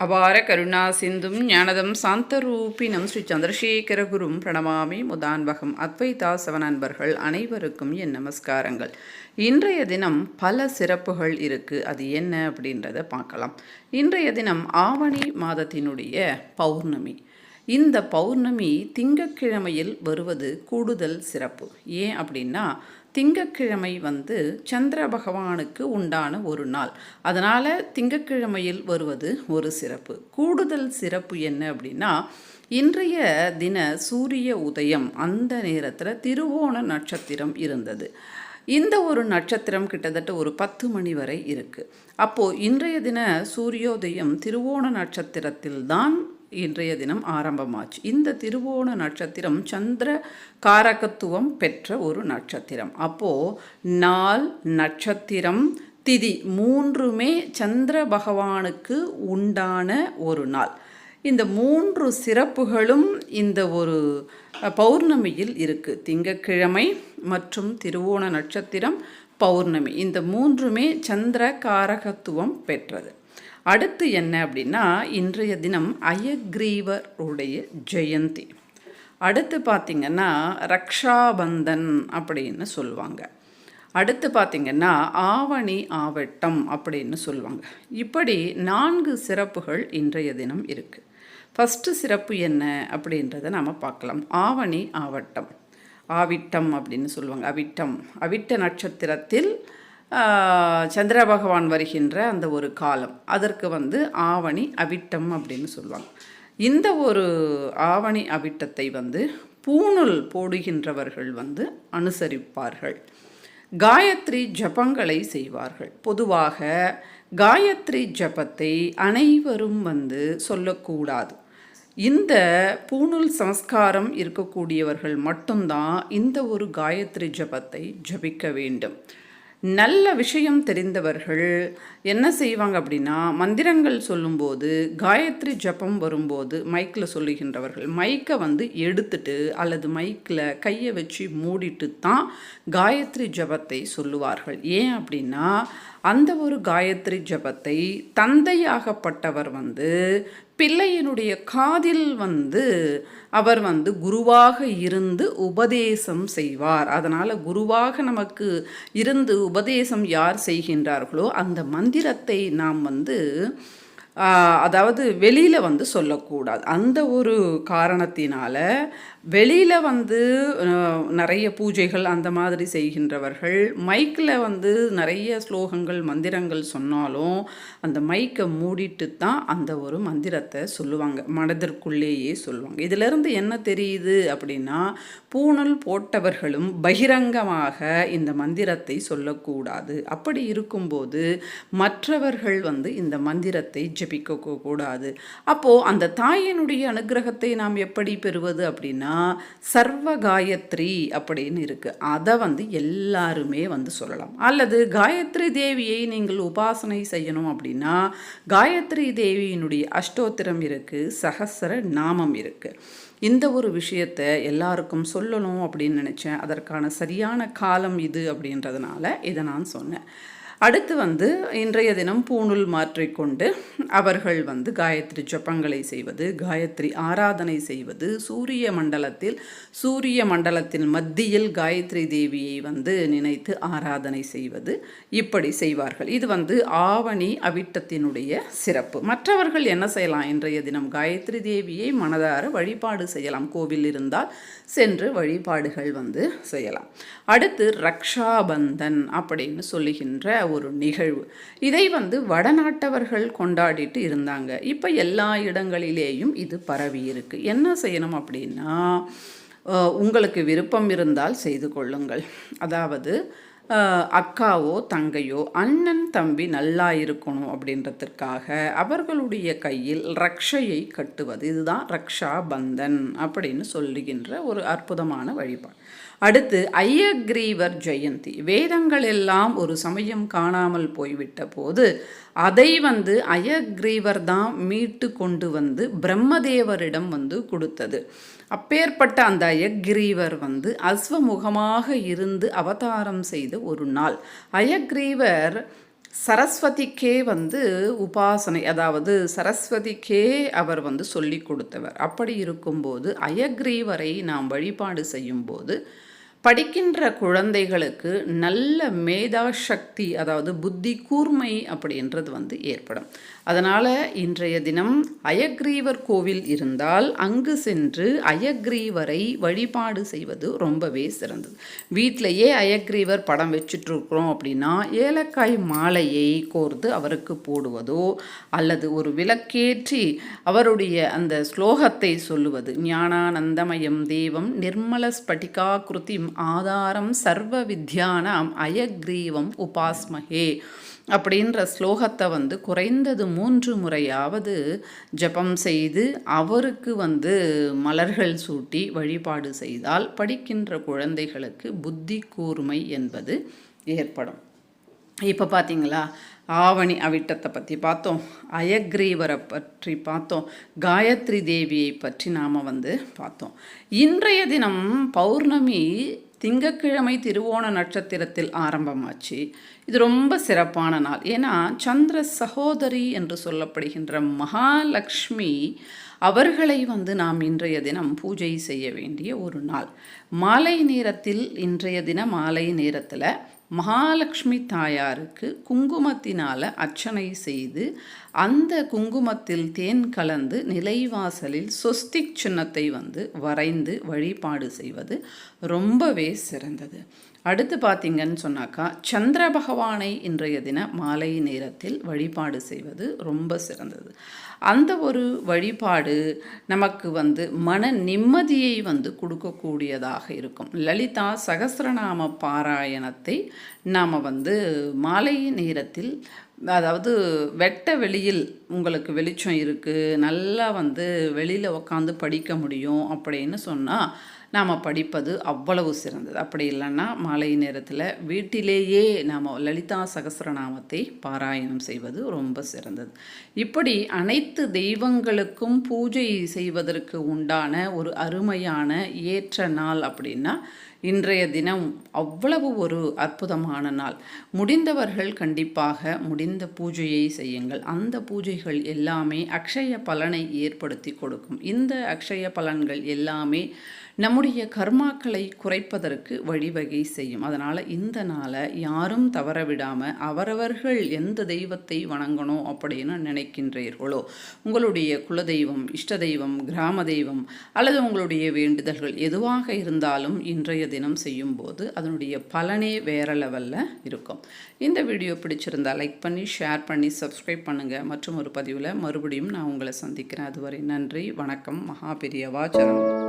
அபார கருணா சிந்தும் ஞானதம் சாந்தரூபினம் ஸ்ரீ சந்திரசேகரகுரும் பிரணமாமி முதான்பகம் அத்வைதாசவ நண்பர்கள் அனைவருக்கும் என் நமஸ்காரங்கள். இன்றைய தினம் பல சிறப்புகள் இருக்குது அது என்ன அப்படின்றத பார்க்கலாம். இன்றைய தினம் ஆவணி மாதத்தினுடைய பௌர்ணமி. இந்த பௌர்ணமி திங்கட்கிழமையில் வருவது கூடுதல் சிறப்பு. ஏன் அப்படின்னா திங்கட்கிழமை வந்து சந்திர பகவானுக்கு உண்டான ஒரு நாள். அதனால் திங்கக்கிழமையில் வருவது ஒரு சிறப்பு. கூடுதல் சிறப்பு என்ன அப்படின்னா இன்றைய தின சூரிய உதயம் அந்த நேரத்தில் திருவோண நட்சத்திரம் இருந்தது. இந்த ஒரு நட்சத்திரம் கிட்டத்தட்ட ஒரு பத்து மணி வரை இருக்குது அப்போது இன்றைய தின சூரியோதயம் திருவோண நட்சத்திரத்தில் தான் இன்றைய தினம் ஆரம்பமாச்சு. இந்த திருவோண நட்சத்திரம் சந்திர காரகத்துவம் பெற்ற ஒரு நட்சத்திரம். அப்போது நாள் நட்சத்திரம் திதி மூன்றுமே சந்திர பகவானுக்கு உண்டான ஒரு நாள். இந்த மூன்று சிறப்புகளும் இந்த ஒரு பௌர்ணமியில் இருக்குது திங்கக்கிழமை மற்றும் திருவோண நட்சத்திரம் பௌர்ணமி. இந்த மூன்றுமே சந்திர காரகத்துவம் பெற்றது. அடுத்து என்ன அப்படின்னா இன்றைய தினம் அயக்ரீவருடைய ஜெயந்தி. அடுத்து பார்த்திங்கன்னா ரக்ஷாபந்தன் அப்படின்னு சொல்லுவாங்க. அடுத்து பார்த்திங்கன்னா ஆவணி ஆவட்டம் அப்படின்னு சொல்லுவாங்க. இப்படி நான்கு சிறப்புகள் இன்றைய தினம் இருக்குது ஃபஸ்ட்டு சிறப்பு என்ன அப்படின்றத நாம் பார்க்கலாம். ஆவணி ஆவட்டம். ஆவிட்டம் அப்படின்னு சொல்லுவாங்க. அவிட்டம். அவிட்ட நட்சத்திரத்தில் சந்திர பகவான் வருகின்ற அந்த ஒரு காலம். அதற்கு வந்து ஆவணி அவிட்டம் அப்படின்னு சொல்லுவாங்க. இந்த ஒரு ஆவணி அவிட்டத்தை வந்து பூணூல் போடுகின்றவர்கள் வந்து அனுசரிப்பார்கள். காயத்ரி ஜபங்களை செய்வார்கள். பொதுவாக காயத்ரி ஜபத்தை அனைவரும் வந்து சொல்லக்கூடாது. இந்த பூணூல் சம்ஸ்காரம் இருக்கக்கூடியவர்கள் மட்டும்தான் இந்த ஒரு காயத்ரி ஜபத்தை ஜபிக்க வேண்டும். நல்ல விஷயம் தெரிந்தவர்கள் என்ன செய்வாங்க அப்படின்னா மந்திரங்கள் சொல்லும்போது காயத்ரி ஜபம் வரும்போது மைக்கில் சொல்லுகின்றவர்கள் மைக்கை வந்து எடுத்துட்டு அல்லது மைக்கில் கையை வச்சு மூடிட்டு தான் காயத்ரி ஜபத்தை சொல்லுவார்கள். ஏன் அப்படின்னா அந்த ஒரு காயத்ரி ஜபத்தை தந்தையாகப்பட்டவர் வந்து பிள்ளையினுடைய காதில் வந்து அவர் வந்து குருவாக இருந்து உபதேசம் செய்வார். அதனால் குருவாக நமக்கு இருந்து உபதேசம் யார் செய்கின்றார்களோ அந்த மந்திரத்தை நாம் வந்து அதாவது வெளியில் வந்து சொல்லக்கூடாது. அந்த ஒரு காரணத்தினால வெளியில் வந்து நிறைய பூஜைகள் அந்த மாதிரி செய்கின்றவர்கள் மைக்கில் வந்து நிறைய ஸ்லோகங்கள் மந்திரங்கள் சொன்னாலும் அந்த மைக்கை மூடிட்டு தான் அந்த ஒரு மந்திரத்தை சொல்லுவாங்க. மனதிற்குள்ளேயே சொல்லுவாங்க. இதிலிருந்து என்ன தெரியுது அப்படின்னா பூணல் போட்டவர்களும் பகிரங்கமாக இந்த மந்திரத்தை சொல்லக்கூடாது. அப்படி இருக்கும்போது மற்றவர்கள் வந்து இந்த மந்திரத்தை ஜபிக்க கூடாது. அப்போது அந்த தாயினுடைய அனுகிரகத்தை நாம் எப்படி பெறுவது அப்படின்னா சர்வ காயத்ரி அப்படின்னு இருக்குது அதை வந்து எல்லாருமே வந்து சொல்லலாம். அல்லது காயத்ரி தேவியை நீங்கள் உபாசனை செய்யணும் அப்படின்னா காயத்ரி தேவியினுடைய அஷ்டோத்திரம் இருக்குது சகசர நாமம் இருக்குது இந்த ஒரு விஷயத்தை எல்லாருக்கும் சொல்லணும் அப்படின்னு நினச்சேன். அதற்கான சரியான காலம் இது அப்படின்றதுனால இதை நான் சொன்னேன். அடுத்து வந்து இன்றைய தினம் பூணூல் மாற்றிக்கொண்டு அவர்கள் வந்து காயத்ரி ஜபங்களை செய்வது காயத்ரி ஆராதனை செய்வது. சூரிய மண்டலத்தில் சூரிய மண்டலத்தின் மத்தியில் காயத்ரி தேவியை வந்து நினைத்து ஆராதனை செய்வது இப்படி செய்வார்கள். இது வந்து ஆவணி அவிட்டத்தினுடைய சிறப்பு. மற்றவர்கள் என்ன செய்யலாம்? இன்றைய தினம் காயத்ரி தேவியை மனதார வழிபாடு செய்யலாம். கோவில் இருந்தால் சென்று வழிபாடுகள் வந்து செய்யலாம். அடுத்து ரக்ஷாபந்தன் அப்படின்னு சொல்லுகின்ற ஒரு நிகழ்வு. இதை வந்து வடநாட்டவர்கள் கொண்டாடிட்டு இருந்தாங்க. இப்போ எல்லா இடங்களிலேயும் இது பரவி இருக்கு. என்ன செய்யணும் அப்படின்னா உங்களுக்கு விருப்பம் இருந்தால் செய்து கொள்ளுங்கள். அதாவது அக்காவோ தங்கையோ அண்ணன் தம்பி நல்லா இருக்கணும் அப்படின்றதுக்காக அவர்களுடைய கையில் ரக்ஷையை கட்டுவது. இதுதான் ரக்ஷா பந்தன் அப்படின்னு சொல்லுகின்ற ஒரு அற்புதமான வழிபாடு. அடுத்து ஐயக்ரீவர் ஜெயந்தி. வேதங்கள் எல்லாம் ஒரு சமயம் காணாமல் போய்விட்ட போது அதை வந்து அயக்ரீவர் தான் மீட்டு கொண்டு வந்து பிரம்மதேவரிடம் வந்து கொடுத்தது. அப்பேற்பட்ட அந்த அயக்ரீவர் வந்து அஸ்வமுகமாக இருந்து அவதாரம் செய்த ஒரு நாள். அயக்ரீவர் சரஸ்வதிக்கே வந்து உபாசனை அதாவது சரஸ்வதிக்கே அவர் வந்து சொல்லி கொடுத்தவர். அப்படி இருக்கும்போது அயக்ரீவரை நாம் வழிபாடு செய்யும்போது படிக்கின்ற குழந்தைகளுக்கு நல்ல மேதா சக்தி அதாவது புத்தி கூர்மை அப்படின்றது வந்து ஏற்படும். அதனால் இன்றைய தினம் அயக்ரீவர் கோவில் இருந்தால் அங்கு சென்று அயக்ரீவரை வழிபாடு செய்வது ரொம்பவே சிறந்தது. வீட்டிலையே அயக்ரீவர் படம் வச்சுட்ருக்குறோம் அப்படின்னா ஏலக்காய் மாலையை கோர்த்து அவருக்கு போடுவதோ அல்லது ஒரு விளக்கேற்றி அவருடைய அந்த ஸ்லோகத்தை சொல்லுவது ஞானானந்தமயம் தேவம் நிர்மல ஸ்பட்டிகா ஆதாரம் சர்வ வித்யானாம் அயக்ரீவம் உபாஸ்மகே அப்படின்ற ஸ்லோகத்தை வந்து குறைந்தது மூன்று முறையாவது ஜபம் செய்து அவருக்கு வந்து மலர்கள் சூட்டி வழிபாடு செய்தால் படிக்கின்ற குழந்தைகளுக்கு புத்தி கூர்மை என்பது ஏற்படும். இப்போ பார்த்தீங்களா ஆவணி அவிட்டத்தை பற்றி பார்த்தோம். அயக்ரீவரை பற்றி பார்த்தோம். காயத்ரி தேவியை பற்றி நாம் வந்து பார்த்தோம். இன்றைய தினம் பௌர்ணமி திங்கக்கிழமை திருவோண நட்சத்திரத்தில் ஆரம்பமாச்சு. இது ரொம்ப சிறப்பான நாள். ஏன்னா சந்திர சகோதரி என்று சொல்லப்படுகின்ற மகாலட்சுமி அவர்களை வந்து நாம் இன்றைய தினம் பூஜை செய்ய வேண்டிய ஒரு நாள். மாலை நேரத்தில் இன்றைய தினம் மாலை நேரத்தில் மகாலட்சுமி தாயாருக்கு குங்குமத்தினால் அர்ச்சனை செய்து அந்த குங்குமத்தில் தேன் கலந்து நிலைவாசலில் சொஸ்திக் சின்னத்தை வந்து வரைந்து வழிபாடு செய்வது ரொம்பவே சிறந்தது. அடுத்து பார்த்தீங்கன்னு சொன்னாக்கா சந்திர பகவானை இன்றைய தின மாலை நேரத்தில் வழிபாடு செய்வது ரொம்ப சிறந்தது. அந்த ஒரு வழிபாடு நமக்கு வந்து மன நிம்மதியை வந்து கொடுக்கக்கூடியதாக இருக்கும். லலிதா சகசிரநாம பாராயணத்தை நாம் வந்து மாலை நேரத்தில் அதாவது வெட்ட வெளியில் உங்களுக்கு வெளிச்சம் இருக்குது நல்லா வந்து வெளியில் உக்காந்து படிக்க முடியும் அப்படின்னு சொன்னால் நாம் படிப்பது அவ்வளவு சிறந்தது. அப்படி இல்லைன்னா மாலை நேரத்தில் வீட்டிலேயே நாம் லலிதா சகசிரநாமத்தை பாராயணம் செய்வது ரொம்ப சிறந்தது. இப்படி அனைத்து தெய்வங்களுக்கும் பூஜை செய்வதற்கு உண்டான ஒரு அருமையான ஏற்ற நாள் அப்படின்னா இன்றைய தினம் அவ்வளவு ஒரு அற்புதமான நாள். முடிந்தவர்கள் கண்டிப்பாக முடிந்த பூஜையை செய்யுங்கள். அந்த பூஜைகள் எல்லாமே அக்ஷய பலனை ஏற்படுத்தி கொடுக்கும். இந்த அக்ஷய பலன்கள் எல்லாமே நம்முடைய கர்மாக்களை குறைப்பதற்கு வழிவகை செய்யும். அதனால் இந்த நாளை யாரும் தவற விடாமல் அவரவர்கள் எந்த தெய்வத்தை வணங்கணும் அப்படின்னு நினைக்கின்றீர்களோ உங்களுடைய குலதெய்வம் இஷ்ட தெய்வம் கிராம தெய்வம் அல்லது உங்களுடைய வேண்டுதல்கள் எதுவாக இருந்தாலும் இன்றைய தினம் செய்யும்போது அதனுடைய பலனே வேற லெவலில் இருக்கும். இந்த வீடியோ பிடிச்சிருந்தால் லைக் பண்ணி ஷேர் பண்ணி சப்ஸ்கிரைப் பண்ணுங்கள் மற்றும் ஒரு பதிவில் மறுபடியும் நான் உங்களை சந்திக்கிறேன். அதுவரை நன்றி வணக்கம் மகாபெரியவா சரணம்